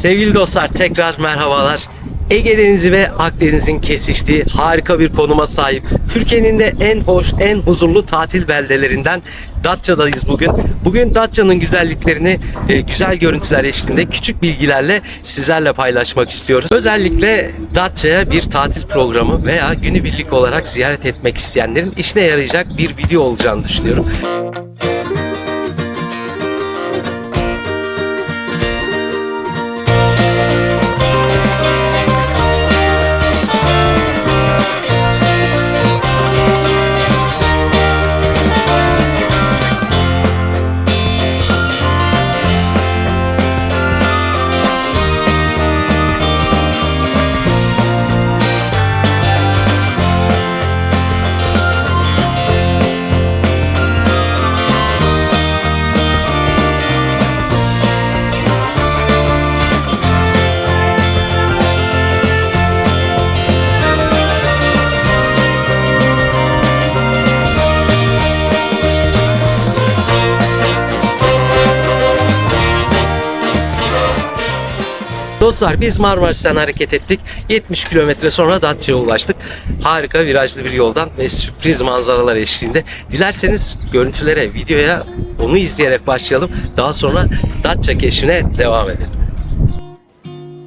Sevgili dostlar tekrar merhabalar. Ege Denizi ve Akdeniz'in kesiştiği harika bir konuma sahip. Türkiye'nin de en hoş, en huzurlu tatil beldelerinden Datça'dayız bugün. Bugün Datça'nın güzelliklerini e, güzel görüntüler eşliğinde küçük bilgilerle sizlerle paylaşmak istiyoruz. Özellikle Datça'ya bir tatil programı veya günübirlik olarak ziyaret etmek isteyenlerin işine yarayacak bir video olacağını düşünüyorum. Dostlar biz Marmaris'ten hareket ettik. 70 kilometre sonra Datça'ya ulaştık. Harika virajlı bir yoldan ve sürpriz manzaralar eşliğinde. Dilerseniz görüntülere, videoya onu izleyerek başlayalım. Daha sonra Datça keşfine devam edelim.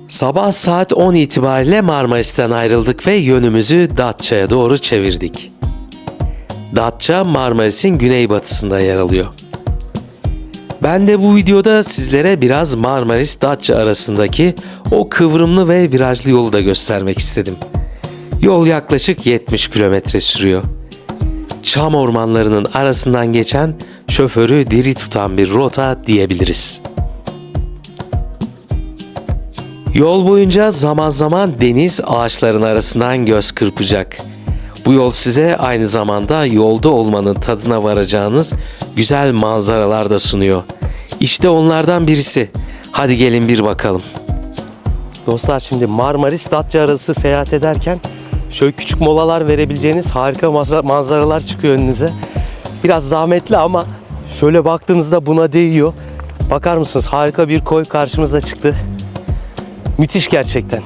Sabah saat 10 itibariyle Marmaris'ten ayrıldık ve yönümüzü Datça'ya doğru çevirdik. Datça Marmaris'in güneybatısında yer alıyor. Ben de bu videoda sizlere biraz Marmaris Datça arasındaki o kıvrımlı ve virajlı yolu da göstermek istedim. Yol yaklaşık 70 kilometre sürüyor. Çam ormanlarının arasından geçen şoförü diri tutan bir rota diyebiliriz. Yol boyunca zaman zaman deniz ağaçların arasından göz kırpacak. Bu yol size aynı zamanda yolda olmanın tadına varacağınız güzel manzaralar da sunuyor. İşte onlardan birisi. Hadi gelin bir bakalım. Dostlar şimdi Marmaris Datça arası seyahat ederken şöyle küçük molalar verebileceğiniz harika manzara- manzaralar çıkıyor önünüze. Biraz zahmetli ama şöyle baktığınızda buna değiyor. Bakar mısınız harika bir koy karşımıza çıktı. Müthiş gerçekten.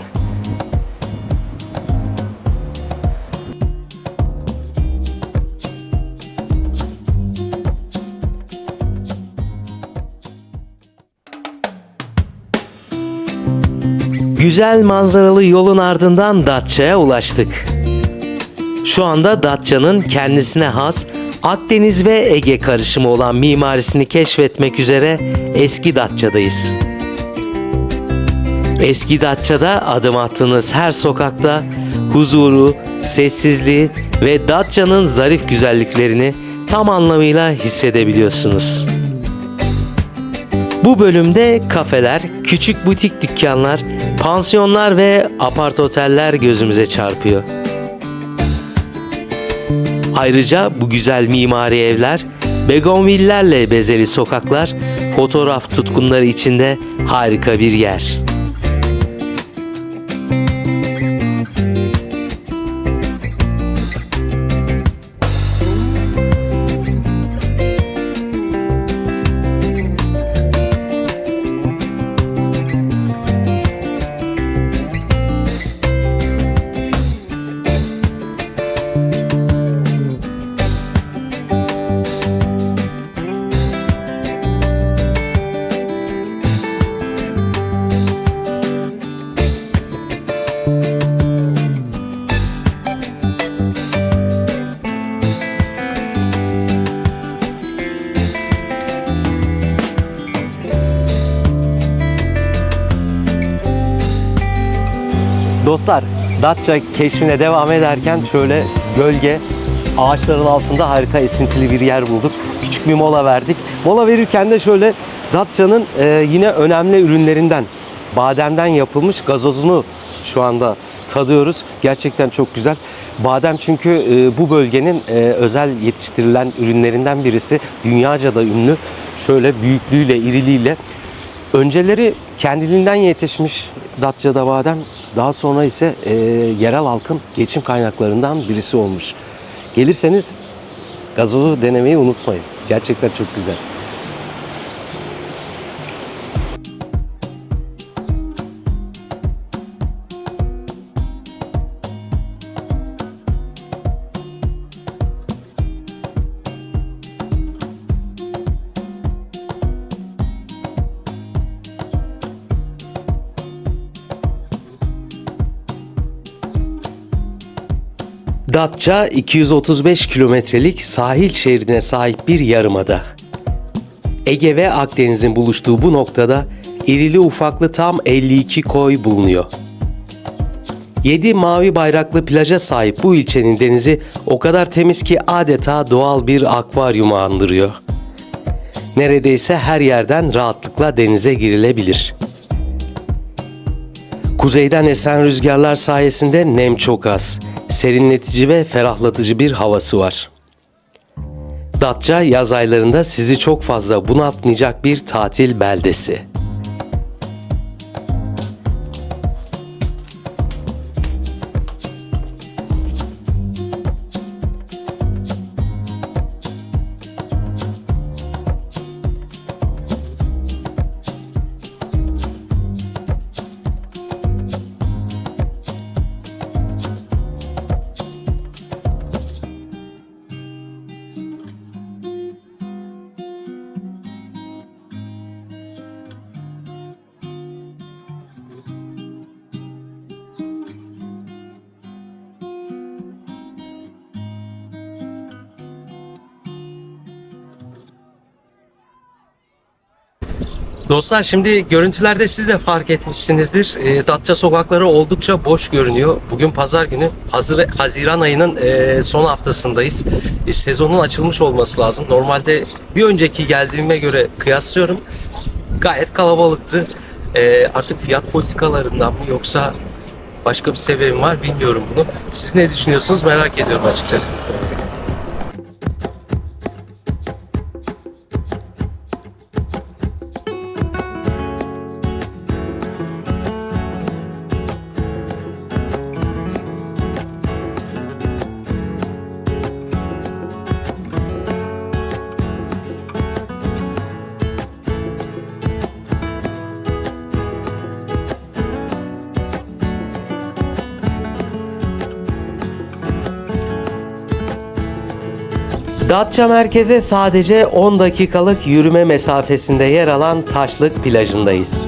Güzel manzaralı yolun ardından Datça'ya ulaştık. Şu anda Datça'nın kendisine has Akdeniz ve Ege karışımı olan mimarisini keşfetmek üzere eski Datça'dayız. Eski Datça'da adım attığınız her sokakta huzuru, sessizliği ve Datça'nın zarif güzelliklerini tam anlamıyla hissedebiliyorsunuz. Bu bölümde kafeler, küçük butik dükkanlar, pansiyonlar ve apart oteller gözümüze çarpıyor. Ayrıca bu güzel mimari evler, begonvillerle bezeli sokaklar, fotoğraf tutkunları içinde harika bir yer. Dostlar Datça keşfine devam ederken şöyle gölge ağaçların altında harika esintili bir yer bulduk. Küçük bir mola verdik. Mola verirken de şöyle Datça'nın e, yine önemli ürünlerinden bademden yapılmış gazozunu şu anda tadıyoruz. Gerçekten çok güzel. Badem çünkü e, bu bölgenin e, özel yetiştirilen ürünlerinden birisi. Dünyaca da ünlü. Şöyle büyüklüğüyle, iriliğiyle Önceleri kendiliğinden yetişmiş Datça'da badem, daha sonra ise e, yerel halkın geçim kaynaklarından birisi olmuş. Gelirseniz gazozu denemeyi unutmayın. Gerçekten çok güzel. Datça 235 kilometrelik sahil şeridine sahip bir yarımada. Ege ve Akdeniz'in buluştuğu bu noktada irili ufaklı tam 52 koy bulunuyor. 7 mavi bayraklı plaja sahip bu ilçenin denizi o kadar temiz ki adeta doğal bir akvaryumu andırıyor. Neredeyse her yerden rahatlıkla denize girilebilir. Kuzeyden esen rüzgarlar sayesinde nem çok az, serinletici ve ferahlatıcı bir havası var. Datça yaz aylarında sizi çok fazla bunaltmayacak bir tatil beldesi. Dostlar şimdi görüntülerde siz de fark etmişsinizdir. E, Datça sokakları oldukça boş görünüyor. Bugün pazar günü Hazır, Haziran ayının e, son haftasındayız. E, sezonun açılmış olması lazım. Normalde bir önceki geldiğime göre kıyaslıyorum. Gayet kalabalıktı. E, artık fiyat politikalarından mı yoksa başka bir sebebi mi var bilmiyorum bunu. Siz ne düşünüyorsunuz merak ediyorum açıkçası. Datça merkeze sadece 10 dakikalık yürüme mesafesinde yer alan Taşlık plajındayız.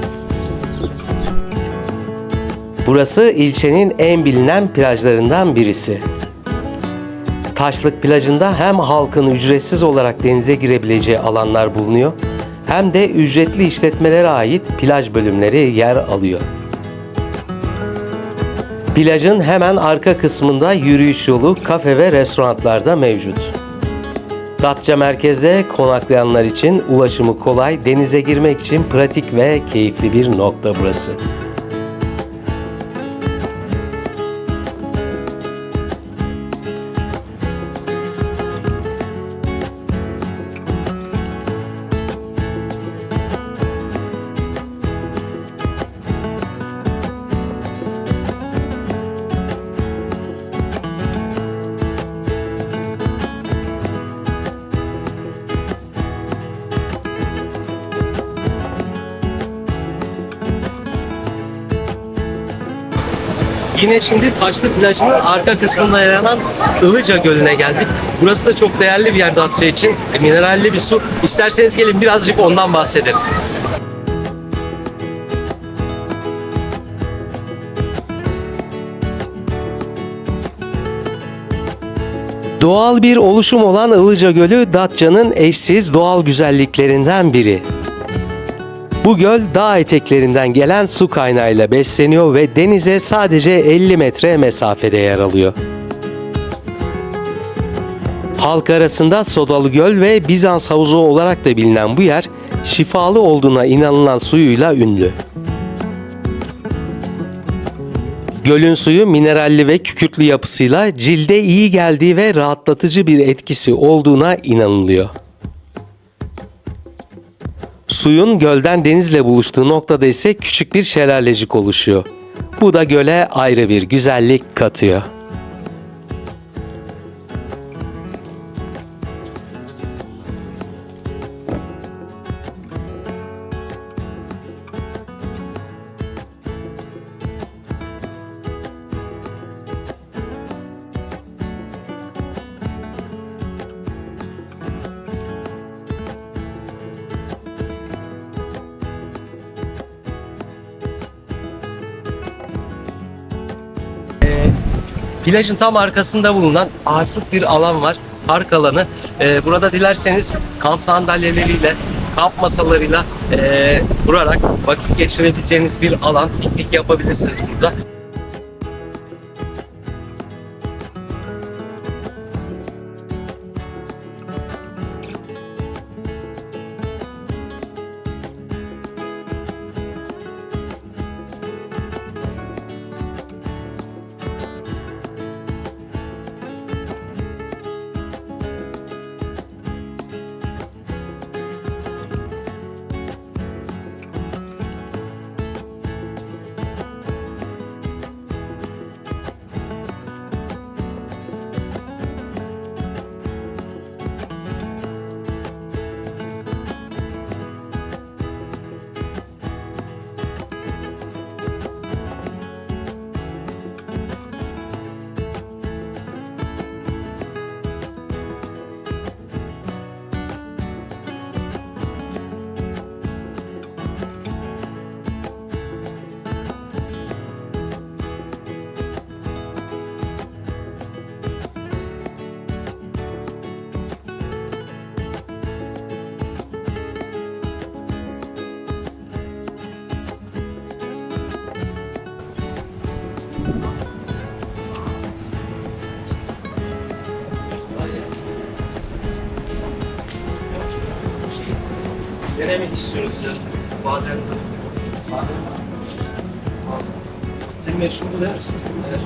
Burası ilçenin en bilinen plajlarından birisi. Taşlık plajında hem halkın ücretsiz olarak denize girebileceği alanlar bulunuyor, hem de ücretli işletmelere ait plaj bölümleri yer alıyor. Plajın hemen arka kısmında yürüyüş yolu, kafe ve restoranlar da mevcut. Datça merkezde konaklayanlar için ulaşımı kolay, denize girmek için pratik ve keyifli bir nokta burası. Yine şimdi Taşlı plajının arka kısmında yer alan Ilıca Gölü'ne geldik. Burası da çok değerli bir yer Datça için. E, Mineralli bir su. İsterseniz gelin birazcık ondan bahsedelim. Doğal bir oluşum olan Ilıca Gölü Datça'nın eşsiz doğal güzelliklerinden biri. Bu göl dağ eteklerinden gelen su kaynağıyla besleniyor ve denize sadece 50 metre mesafede yer alıyor. Halk arasında Sodalı Göl ve Bizans havuzu olarak da bilinen bu yer şifalı olduğuna inanılan suyuyla ünlü. Gölün suyu mineralli ve kükürtlü yapısıyla cilde iyi geldiği ve rahatlatıcı bir etkisi olduğuna inanılıyor. Suyun gölden denizle buluştuğu noktada ise küçük bir şelalecik oluşuyor. Bu da göle ayrı bir güzellik katıyor. Plajın tam arkasında bulunan ağaçlık bir alan var. Park alanı. Ee, burada dilerseniz kamp sandalyeleriyle, kamp masalarıyla ee, kurarak vakit geçirebileceğiniz bir alan. Piknik yapabilirsiniz burada. Denemek istiyoruz ya. Badem. En meşhur bu değil mi? Evet.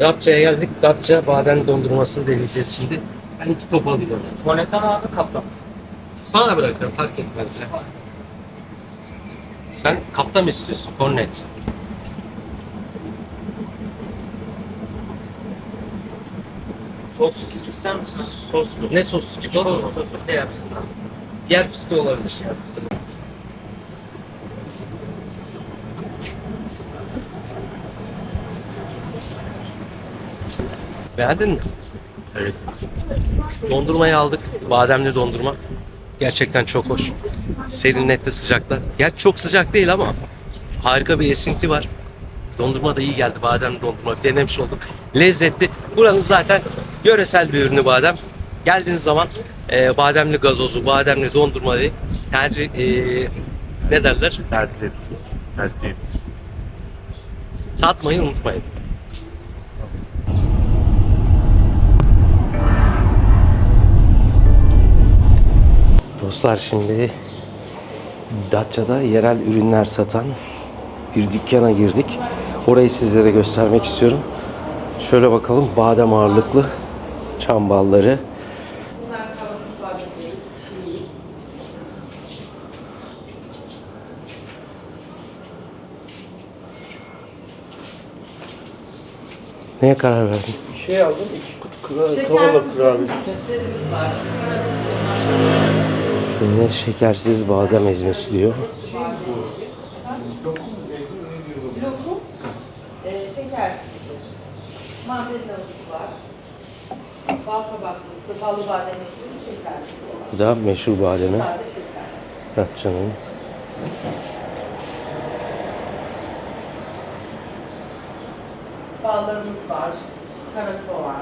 Datça'ya geldik. Datça badem dondurmasını deneyeceğiz şimdi. Ben iki top alıyorum. Kornetten abi kaptan. Sana bırakıyorum fark etmez ya. Sen kapta mı istiyorsun? Kornet. Sossuz ister misin? Sos mu? Ne sosu? Çikolata mı? Çikolata sosu ne yapsın? Yer fıstığı olabilir. Beğendin mi? Evet. Dondurmayı aldık. Bademli dondurma. Gerçekten çok hoş. Serinletti sıcakta. Gerçi çok sıcak değil ama harika bir esinti var. Dondurma da iyi geldi. Bademli dondurma. Bir denemiş olduk. Lezzetli. Buranın zaten yöresel bir ürünü badem. Geldiğiniz zaman e, bademli gazozu, bademli dondurmayı her e, ne derler? Tertip. Tertip. Tatmayı unutmayın. Dostlar şimdi Datça'da yerel ürünler satan bir dükkana girdik. Orayı sizlere göstermek istiyorum. Şöyle bakalım badem ağırlıklı çam balları. Neye karar verdin? Şey aldım, iki kutu kura, kola kurabiye. Şöyle şekersiz badem ezmesi diyor. Şekersiz. Mandalinalısı var. Bal kabaklısı, ballı badem ekmeği, şekersiz olan. Bu da meşhur bademi. Sade şeker. Heh canım. Ballarımız var. Kara soğan.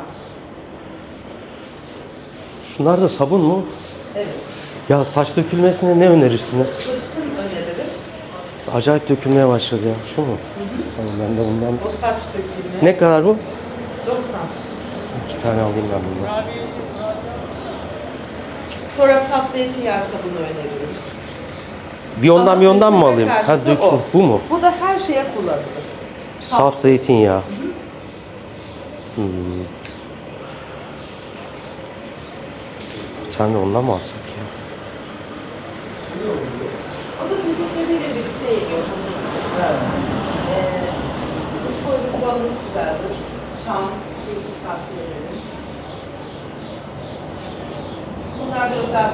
Şunlar da sabun mu? Evet. Ya saç dökülmesine ne önerirsiniz? Fırtın. Acayip dökülmeye başladı ya. Şu mu? Tamam ben de bundan. O saç dökülme. Ne kadar bu? 90. İki tane alayım ben bundan. Sonra saf zeytinyağı sabunu öneririm. Bir ondan Ama bir ondan mı alayım? Ha döküm. o. Bu mu? Bu da her şeye kullanılır. Saf zeytinyağı. Hmm. Bir tane de ondan mı alsak ya? Güzeldir. Şam, keyifli tavsiye ederim. Bunlar da özel.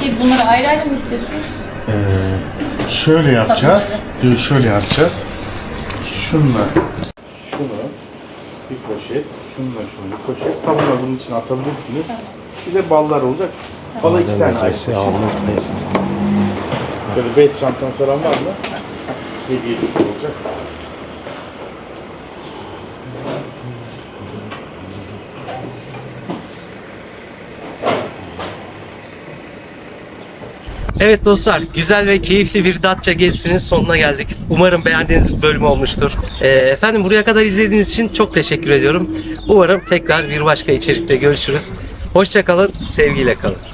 Ki bunları ayrı ayrı mı istiyorsunuz? Ee, şöyle yapacağız. Dur, Şöyle yapacağız. Şunla. Şunu bir poşet. Şunla şunu bir poşet. Sabunla bunun içine atabilirsiniz. Bir de ballar olacak. Bala iki tane ayrı. Böyle bez çantan falan var mı? Hediyelik olacak. Evet dostlar, güzel ve keyifli bir Datça gezisinin sonuna geldik. Umarım beğendiğiniz bir bölüm olmuştur. Ee, efendim buraya kadar izlediğiniz için çok teşekkür ediyorum. Umarım tekrar bir başka içerikte görüşürüz. Hoşçakalın, sevgiyle kalın.